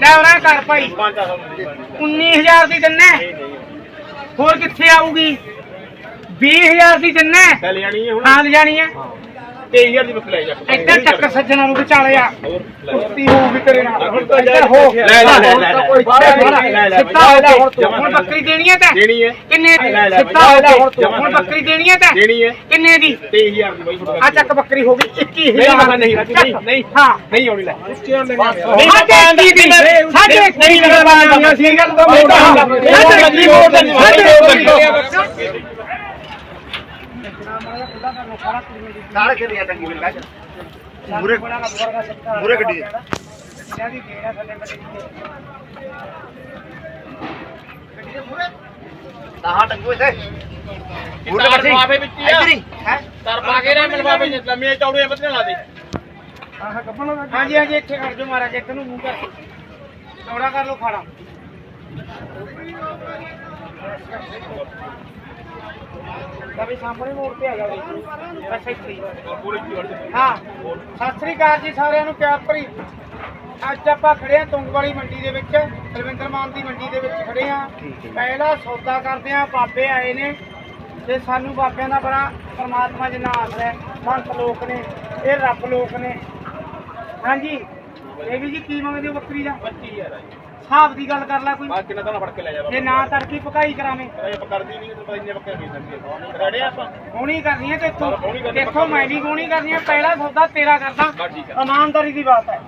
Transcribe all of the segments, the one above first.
ਲੈ ਉਹਨਾਂ ਕਰ ਭਾਈ। 19000 ਦੀ ਦਿੰਨੇ। ਹੋਰ ਕਿੱਥੇ ਆਊਗੀ? 20000 ਦੀ ਦਿੰਨੇ। ਲੈ ਜਾਣੀ ਹੈ ਹੁਣ। ਹਾਂ ਲੈ ਜਾਣੀ ਹੈ। 23000 ਦੀ ਬੱਕਰੀ ਲੈ ਜਾ। ਇੱਧਰ ਟੱਕਰ ਸੱਜਣਾ ਨੂੰ ਵਿਚਾਲਿਆ। ਹੋਰ ਲੈ ਕੁਸ਼ਤੀ ਹੋਊਗੀ ਤੇਰੇ ਨਾਲ। ਹੁਣ ਤਾਂ ਇੱਧਰ ਹੋ। ਲੈ ਲੈ ਲੈ ਲੈ ਲੈ ਸਿੱਧਾ ਹੋ ਜਾ। ਹੁਣ ਜਮਾਂ ਹੁਣ ਬੱਕਰੀ ਦੇਣੀ ਹੈ ਤਾਂ? ਦੇਣੀ ਹੈ। ਕਿੰਨੇ ਦੀ? ਸਿੱਧਾ ਹੋ ਜਾ। ਜਮਾਂ ਹੁਣ ਬੱਕਰੀ ਦੇਣੀ ਹੈ ਤਾਂ? ਦੇਣੀ ਹੈ। ਕਿੰਨੇ ਦੀ? 23000 ਦੀ ਬਾਈ ਆ ਚੱਕ ਬੱਕਰੀ ਹੋ ਗਈ। 21000 ਨਹੀਂ ਨਹੀਂ ਨਹੀਂ ਹਾਂ। ਨਹੀਂ ਆਉਣੀ ਲੈ। ਸਾਡੇ ਦੀ ਸਾਡੇ ਨਹੀਂ ਲਗਾਉਣਾ ਸੀ ਗੱਲ ਤਾਂ ਸਾਡੇ ਕੀ ਮੋੜ ਦੇ ਨਾਲ ਕਿਹੜੀਆਂ ਟੰਗੀ ਮਿਲ ਲੈ ਮੂਰੇ ਮੂਰੇ ਗੱਡੀ ਤਾਂ ਟੰਗੂ ਇੱਥੇ। ਮੂਰੇ ਗੱਡੀ ਲਫਾਫੇ ਵਿੱਚ ਹੀ ਹੀ। ਤਰ ਕੇ ਰੇ ਮਲਵਾਵੇ ਜਿ ਲੰਮੀਆਂ ਚੌੜੀਆਂ ਬੱਤੀਆਂ ਲਾ ਦੇ ਹਾਂਜੀ ਹਾਂਜੀ ਇੱਥੇ ਕਰ ਜੋ ਮਾਰਾ ਕੇ ਤੈਨੂੰ ਮੂੰਹ ਕਰ ਚੌੜਾ ਕਰ ਲੋ ਖਾੜਾ। ਕभी ਸਾਹਮਣੇ ਮੋੜ ਤੇ ਆ ਜਾ ਬਈ ਬਸ ਇੱਥੇ ਹੀ। ਹਾਂ ਸਤਿ ਸ੍ਰੀ ਅਕਾਲ ਜੀ ਸਾਰਿਆਂ ਨੂੰ ਪਿਆਰ ਭਰੀ। ਅੱਜ ਆਪਾਂ ਖੜੇ ਆ ਤੁੰਗ ਵਾਲੀ ਮੰਡੀ ਦੇ ਵਿੱਚ ਰਵਿੰਦਰ ਮਾਨ ਦੀ ਮੰਡੀ ਦੇ ਵਿੱਚ ਖੜੇ ਆ ਪਹਿਲਾ ਸੌਦਾ ਕਰਦੇ ਆ ਬਾਬੇ ਆਏ ਨੇ ਤੇ ਸਾਨੂੰ ਬਾਬਿਆਂ ਦਾ ਬੜਾ ਪਰਮਾਤਮਾ ਜਿੰਨਾ ਆਸਰਾ ਹੈ ਸੰਤ ਲੋਕ ਨੇ ਇਹ ਰੱਬ ਲੋਕ ਨੇ। ਹਾਂਜੀ ਇਹ ਵੀ ਜੀ ਕੀ ਮੰਗਦੇ ਹੋ ਬੱਕਰੀ ਦਾ? 25000 ਆ ਹਿਸਾਬ ਦੀ ਗੱਲ ਕਰ ਲੈ ਕੋਈ। ਬਾਅਦ ਕਿੰਨਾ ਤਾਂ ਫੜ ਕੇ ਲੈ ਜਾ ਜੇ ਨਾ ਤੜਕੀ ਪਕਾਈ ਕਰਾਵੇਂ। ਇਹ ਕਰਦੀ ਨਹੀਂ ਤੇ ਇੰਨੇ ਬੱਕਰੇ ਵੇਚ ਦਿੰਦੇ ਰੜੇ ਆਪਾਂ। ਗੋਣੀ ਕਰਨੀ ਹੈ ਤੇ ਕਰਨੀ ਦੇਖੋ ਮੈਂ ਵੀ ਗੋਣੀ ਕਰਨੀ ਹੈ ਪਹਿਲਾ ਸੌਦਾ ਤੇਰਾ ਕਰਦਾ। ਇਮਾਨਦਾਰੀ ਦੀ ਬਾਤ ਹੈ।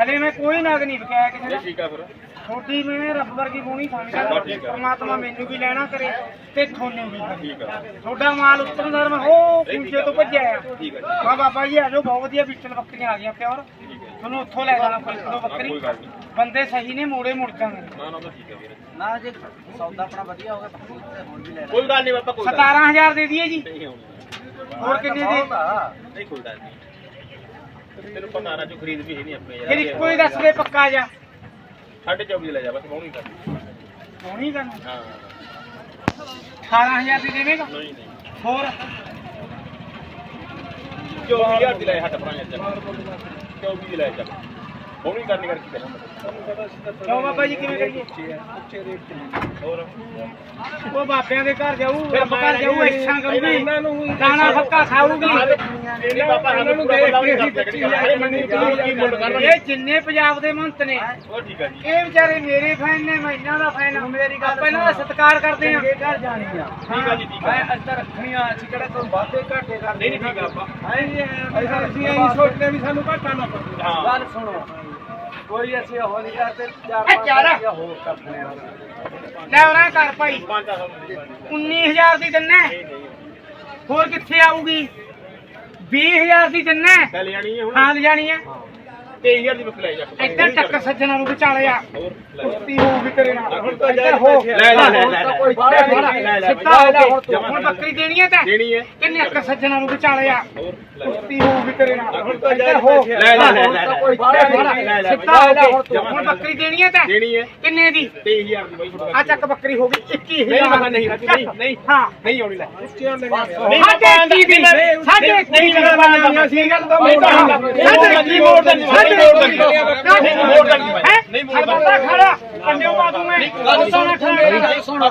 ਹਲੇ ਮੈਂ ਕੋਈ ਨਗ ਨਹੀਂ ਵਿਕਿਆ ਕਿਸੇ ਦਾ। ਠੀਕ ਆ ਫਿਰ। ਛੋਟੀ ਮੈਂ ਰੱਬ ਵਰਗੀ ਗੋਣੀ ਸਮਝਦਾ ਹੈ। ਪਰਮਾਤਮਾ ਮੈਨੂੰ ਵੀ ਲੈਣਾ ਕਰੇ ਤੇ ਤੁਹਾਨੂੰ ਵੀ ਕਰੇ। ਠੀਕ ਆ। ਤੁਹਾਡਾ ਮਾਲ ਉੱਤਰ ਨਰਮ ਹੋ ਕੁੰਜੇ ਤੋਂ ਭੱਜਿਆ ਆ। ਮਾ ਬਾਬਾ ਜੀ ਆ ਜਾਓ ਬਹੁਤ ਵਧੀਆ ਵਿਚਲ ਬੱਕਰੀਆਂ ਆ ਗਈਆਂ ਪਿਓਰ। ਤੁਹਾਨੂੰ ਉੱਥੋਂ ਲੈ ਜਾਣਾ ਕੋਈ ਦੋ ਬੱਕਰੀ ਬੰਦੇ ਸਹੀ ਨੇ ਮੋੜੇ ਮੁੜ ਜਾਂਦੇ ਨੇ ਨਾ ਠੀਕ ਆ ਵੀਰੇ। ਨਾ ਜੇ ਸੌਦਾ ਆਪਣਾ ਵਧੀਆ ਹੋਗਾ ਤਾਂ ਹੁਣ ਵੀ ਲੈ ਕੋਈ ਗੱਲ ਨਹੀਂ ਬਾਬਾ ਕੋਈ ਗੱਲ 17000 ਦੇ ਦਈਏ ਜੀ। ਹੋਰ ਕਿੰਨੇ ਦੇ? ਨਹੀਂ ਕੋਈ ਗੱਲ ਨਹੀਂ। ਤੈਨੂੰ ਪਤਾ ਨਾ ਜੋ ਖਰੀਦ ਵੀ ਹੈ ਨਹੀਂ ਆਪਣੇ ਫਿਰ ਇੱਕੋ ਹੀ ਦੱਸ ਦੇ ਪੱਕਾ ਜਾ 24 ਲੈ ਜਾ ਬਸ ਬਹੁਣੀ ਕਰ। ਹੋਣੀ ਗੱਲ ਹਾਂ। 18000 ਦੀ ਦੇਵੇਂਗਾ? ਨਹੀਂ ਨਹੀਂ। ਹੋਰ? ਜੋ 20000 ਦੀ ਲੈ ਹੱਟ ਪਰਾਂ ਚੱਲ। 24 ਦੀ ਲੈ ਚੱਲ। ਬਹੁਣੀ ਕਰਨੀ ਕਰਕੇ ਚੱਲ ਕਿਉਂ ਬਾਬਾ ਜੀ ਕਿਵੇਂ ਕਰੀਏ? ਹੋਰ ਉਹ ਬਾਬਿਆਂ ਦੇ ਘਰ ਜਾਊ ਰੱਬ ਘਰ ਜਾਊ ਇੱਛਾ ਕਰੂਗੀ ਨੂੰ- ਦਾਣਾ ਫੱਕਾ ਖਾਊਗੀ। ਇਹਨੇ ਬਾਬਾ ਸਾਨੂੰ ਪੂਰਾ ਪਤਾ ਨਹੀਂ ਕਰਦੇ ਇਹ ਮੰਡੀ ਚ ਕੀ ਮੁੱਲ ਕਰ ਰਹੇ ਇਹ ਜਿੰਨੇ ਪੰਜਾਬ ਦੇ ਮੰਤ ਨੇ। ਉਹ ਠੀਕ ਆ ਜੀ। ਇਹ ਵਿਚਾਰੇ ਮੇਰੇ ਫੈਨ ਨੇ ਮੈਂ ਇਹਨਾਂ ਦਾ ਫੈਨ ਹਾਂ ਮੇਰੀ ਗੱਲ ਆਪਾਂ ਇਹਨਾਂ ਦਾ ਸਤਿਕਾਰ ਕਰਦੇ ਹਾਂ। ਘਰ ਜਾਣੀ ਆ। ਠੀਕ ਆ ਜੀ, ਠੀਕ ਆ। ਮੈਂ ਅੰਦਰ ਰੱਖਣੀਆਂ ਅਸੀਂ ਕਿਹੜਾ ਕੋਈ ਵਾਅਦੇ ਘਾਟੇ ਕਰਦੇ ਨਹੀਂ ਠੀਕ ਆ ਆਪਾਂ। ਅਸੀਂ ਇਹੀ ਸੋਚਦੇ ਵੀ ਸਾਨੂੰ ਘਾਟਾ ਨਾ ਪਵੇ। ਹਾਂ। ਗੱਲ ਸੁਣੋ। ਕੋਈ ਅਸੀਂ ਹੋ ਨਹੀਂ ਕਰਦੇ ਚਾਰ ਪੰਜ ਹੋਰ ਕਰਦੇ ਆ। ਲੈ ਉਹਨਾਂ ਕਰ ਭਾਈ। 19000 ਦੀ ਦਿੰਨੇ। ਹੋਰ ਕਿੱਥੇ ਆਊਗੀ? 20000 ਦੀ ਦਿੰਨੇ। ਲੈ ਜਾਣੀ ਹੈ ਹੁਣ। ਹਾਂ ਲੈ ਜਾਣੀ ਹੈ। 23000 ਦੀ ਬੱਕਰੀ ਲੈ ਜਾ ਇੱਧਰ ਟੱਕਰ ਸੱਜਣਾ ਨੂੰ ਵਿਚਾਲਿਆ ਹੋਰ ਲੈ ਕੁਸ਼ਤੀ ਹੋਊਗੀ ਤੇਰੇ ਨਾਲ ਹੁਣ ਤਾਂ ਇੱਧਰ ਹੋ ਲੈ ਲੈ ਲੈ ਲੈ ਲੈ ਕੋਈ ਲੈ ਲੈ ਸਿੱਧਾ ਹੋ ਜਾ ਜਮਾਂ ਹੁਣ ਬੱਕਰੀ ਦੇਣੀ ਹੈ ਤਾਂ ਦੇਣੀ ਹੈ ਕਿੰਨੇ ਅੱਕ ਸੱਜਣਾ ਨੂੰ ਵਿਚਾਲਿਆ ਹੋਰ ਲੈ ਕੁਸ਼ਤੀ ਹੋਊਗੀ ਤੇਰੇ ਨਾਲ ਹੁਣ ਤਾਂ ਇੱਧਰ ਹੋ ਲੈ ਲੈ ਲੈ ਲੈ ਲੈ ਕੋਈ ਲੈ ਲੈ ਸਿੱਧਾ ਹੋ ਜਾ ਜਮਾਂ ਹੁਣ ਬੱਕਰੀ ਦੇਣੀ ਹੈ ਤਾਂ ਦੇਣੀ ਹੈ ਕਿੰਨੇ ਦੀ 23000 ਦੀ ਬਾਈ ਆ ਚੱਕ ਬੱਕਰੀ ਹੋ ਗਈ 21000 ਨਹੀਂ ਨਹੀਂ ਨਹੀਂ ਹਾਂ ਨਹੀਂ ਆਉਣੀ ਲੈ ਸਾਡੇ ਕੀ ਦੀ ਸਾਡੇ ਨਹੀਂ ਲਗਾਉਣਾ ਸੀ ਗੱਲ ਤਾਂ ਮੋੜ ਸਾਡੇ ਕੀ ਮੋੜ ਦੇ ਸਾਡੇ ਨਹੀਂ ਮੋੜ ਖੜਾ ਕੰਡਿਓ ਪਾ ਦੂੰ ਮੈਂ ਗੱਲ ਸੁਣ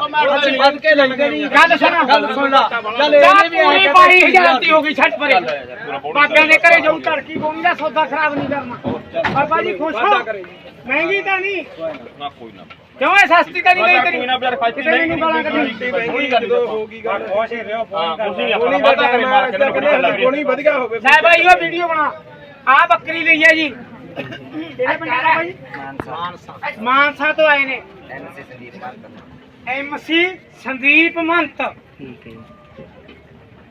ਵੱਧ ਕੇ ਲੱਗਦੇ ਨਹੀਂ ਗੱਲ ਸੁਣ ਗੱਲ ਸੁਣ ਚੱਲ ਇਹਨੇ ਵੀ ਪੂਰੀ ਪਾਈ ਦੀ ਹੋ ਗਈ ਛੱਡ ਪਰੇ ਬਾਬਿਆਂ ਦੇ ਘਰੇ ਜਾਊ ਧੜਕੀ ਗੋਣੀ ਦਾ ਸੌਦਾ ਖਰਾਬ ਨਹੀਂ ਕਰਨਾ ਬਾਬਾ ਜੀ ਖੁਸ਼ ਹੋ ਮਹਿੰਗੀ ਤਾਂ ਨਹੀਂ ਨਾ ਕੋਈ ਨਾ ਕਿਉਂ ਇਹ ਸਸਤੀ ਤਾਂ ਨਹੀਂ ਗਈ ਤੇਰੀ ਕੋਈ ਨਾ ਯਾਰ ਖਾਤੀ ਕਿਤੇ ਮੈਨੂੰ ਗਾਲਾਂ ਕੱਢੀ ਕੋਈ ਗੱਲ ਹੋਗੀ ਗੱਲ ਖੁਸ਼ ਹੀ ਰਿਓ ਫੋਨ ਕਰ ਨਹੀਂ ਆਪਣਾ ਵਾਦਾ ਕਰੇ ਮਾਰ ਕੇ ਕੋਈ ਵਧੀਆ ਹੋਵੇ ਲੈ ਭਾਈ ਉਹ ਵੀਡੀਓ ਬਣਾ ਆ ਬੱਕਰੀ ਲਈ ਹੈ ਜੀ ਕਿਹੜੇ ਪਿੰਡ ਦਾ ਭਾਈ ਮਾਨਸਾ ਤੋਂ ਆਏ ਨੇ। ਐਮਸੀ ਸੰਦੀਪ ਮੰਤ।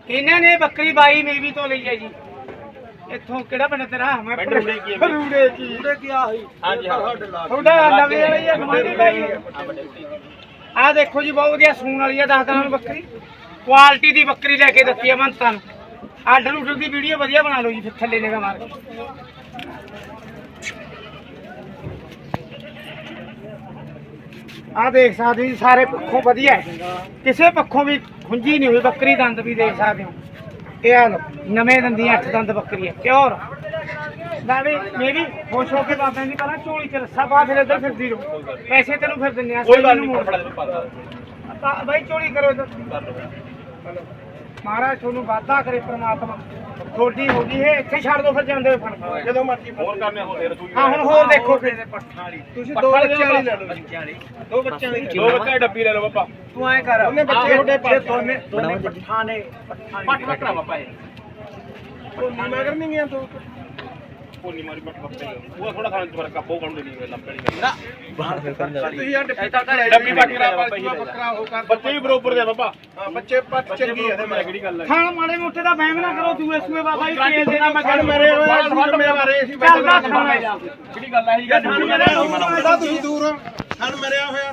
ਇਹਨਾਂ ਨੇ ਬੱਕਰੀ ਬਾਈ ਮੇਵੀ ਤੋਂ ਲਈ ਹੈ ਜੀ। ਇੱਥੋਂ ਕਿਹੜਾ ਪਿੰਡ ਤੇਰਾ? ਮੈਂ ਪਿੰਡ ਰੂੜੇ ਕੀ ਹੈ? ਰੂੜੇ ਕੀ? ਰੂੜੇ ਕੀ ਆ ਹੋਈ ਹਾਂਜੀ ਹਾਂ। ਤੁਹਾਡਾ ਨਵੇਂ ਵਾਲੀ ਹੈ ਗਮਾਂਡੀ ਬਾਈ ਆ ਦੇਖੋ ਜੀ ਬਹੁਤ ਵਧੀਆ ਸੂਣ ਵਾਲੀ ਆ ਦੱਸ ਦਿਨਾਂ ਨੂੰ ਬੱਕਰੀ। ਕੁਆਲਿਟੀ ਦੀ ਬੱਕਰੀ ਲੈ ਕੇ ਦਿੱਤੀ ਆ ਮੰਤਾਂ ਨੂੰ। ਆਰਡਰ ਉਡਰ ਦੀ ਵੀਡੀਓ ਵਧੀਆ ਬਣਾ ਲਓ ਜੀ ਫਿਰ ਥੱਲੇ ਨਿਗਾ ਮਾਰ ਕੇ। ਆ ਦੇਖ ਸਕਦੇ ਜੀ ਸਾਰੇ ਪੱਖੋਂ ਵਧੀਆ ਕਿਸੇ ਪੱਖੋਂ ਵੀ ਖੁੰਝੀ ਨਹੀਂ ਹੋਈ ਬੱਕਰੀ ਦੰਦ ਵੀ ਦੇਖ ਸਕਦੇ ਹੋ। ਇਹ ਆ ਲਓ ਨਵੇਂ ਦੰਦੀ ਅੱਠ ਦੰਦ ਬੱਕਰੀ ਹੈ। ਪਿਓਰ। ਲੈ ਵੀ ਮੇਰੀ ਖੁਸ਼ ਹੋ ਕੇ ਬਾਬਿਆਂ ਦੀ ਪਹਿਲਾਂ ਝੋਲੀ ਚ ਰੱਸਾ ਪਾ ਫਿਰ ਇੱਧਰ ਫਿਰਦੀ ਰਹੋ। ਪੈਸੇ ਤੈਨੂੰ ਫਿਰ ਦਿੰਨੇ ਆ ਕੋਈ ਗੱਲ ਨਹੀਂ ਬਾਈ ਝੋਲੀ ਕਰੋ ਇੱਧਰ। ਮਹਾਰਾਜ ਤੁਹਾਨੂੰ ਵਾਅਦਾ ਕਰੇ ਪ੍ਰਮਾਤਮਾ। ਥੋੜੀ ਹੋ ਗਈ ਇਹ ਇੱਥੇ ਛੱਡ ਦੋ ਫਿਰ ਜਾਂਦੇ ਹੋਏ ਫੜ ਜਦੋਂ ਮਰਜ਼ੀ ਹੋਰ ਕਰਨੇ ਹੁੰਦੇ ਰਸੂਈ ਹਾਂ ਹੁਣ ਹੋਰ ਦੇਖੋ ਫਿਰ। ਤੁਸੀਂ ਦੋ ਬੱਚਿਆਂ ਵਾਲੀ ਲੈ ਲਓ। ਬੱਚਿਆਂ ਵਾਲੀ। ਦੋ ਬੱਚਿਆਂ ਵਾਲੀ ਦੋ ਬੱਚਿਆਂ ਦੀ ਡੱਬੀ ਲੈ ਲਓ ਪਾਪਾ ਤੂੰ ਐ ਕਰ। ਉਹਨੇ ਬੱਚੇ ਪਾਸ ਦੋਨੇ ਦੋਨੇ ਪੱਠਾਂ ਨੇ ਪੱਠਾਂ ਨੇ। ਪੱਟ ਰੱਖਣਾ ਪਾਪਾ ਇਹ ਕੋਨੀ ਮਗਰ ਨਹੀਂ ਗਿਆ ਤੂੰ। ਕੋਨੀ ਮਾਰੀ ਪੱਟ ਪੱਪੇ ਉਹ ਥੋੜਾ ਖਾਣ ਚ ਫ਼ਰਕ ਆ ਬਹੁਤ ਕੰਮ ਨਹੀਂ ਲੱਪੇ ਨਹੀਂ ਨਾ ਤੁਸੀਂ ਆ ਡੱਬੀ ਡੱਬੀ ਬੱਕਰਾ ਬੱਕਰਾ ਬੱਕਰਾ ਹੋ ਕਰ ਬੱਚੇ ਵੀ ਬਰੋਬਰ ਦੇ ਬਾਬਾ। ਹਾਂ ਬੱਚੇ ਪੱਟ ਚੰਗੀ ਆ ਤੇ ਮੈਂ ਕਿਹੜੀ ਗੱਲ ਹੈ ਖਾਣ ਮਾੜੇ ਮੋਟੇ ਦਾ ਵਹਿਮ ਨਾ ਕਰੋ ਦੂਏ ਸੂਏ ਬਾਬਾ ਜੀ ਤੇਲ ਦੇਣਾ ਮੈਂ ਫੜ ਮੇਰੇ ਫੜ ਮੇਰੇ ਮਾਰੇ ਸੀ ਚੱਲਦਾ ਖਾਣਾ। ਜਾ ਕਿਹੜੀ ਗੱਲ ਹੈ ਇਹ ਗੱਲ ਤੁਸੀਂ ਦੂਰ ਹਨ ਮਰਿਆ ਹੋਇਆ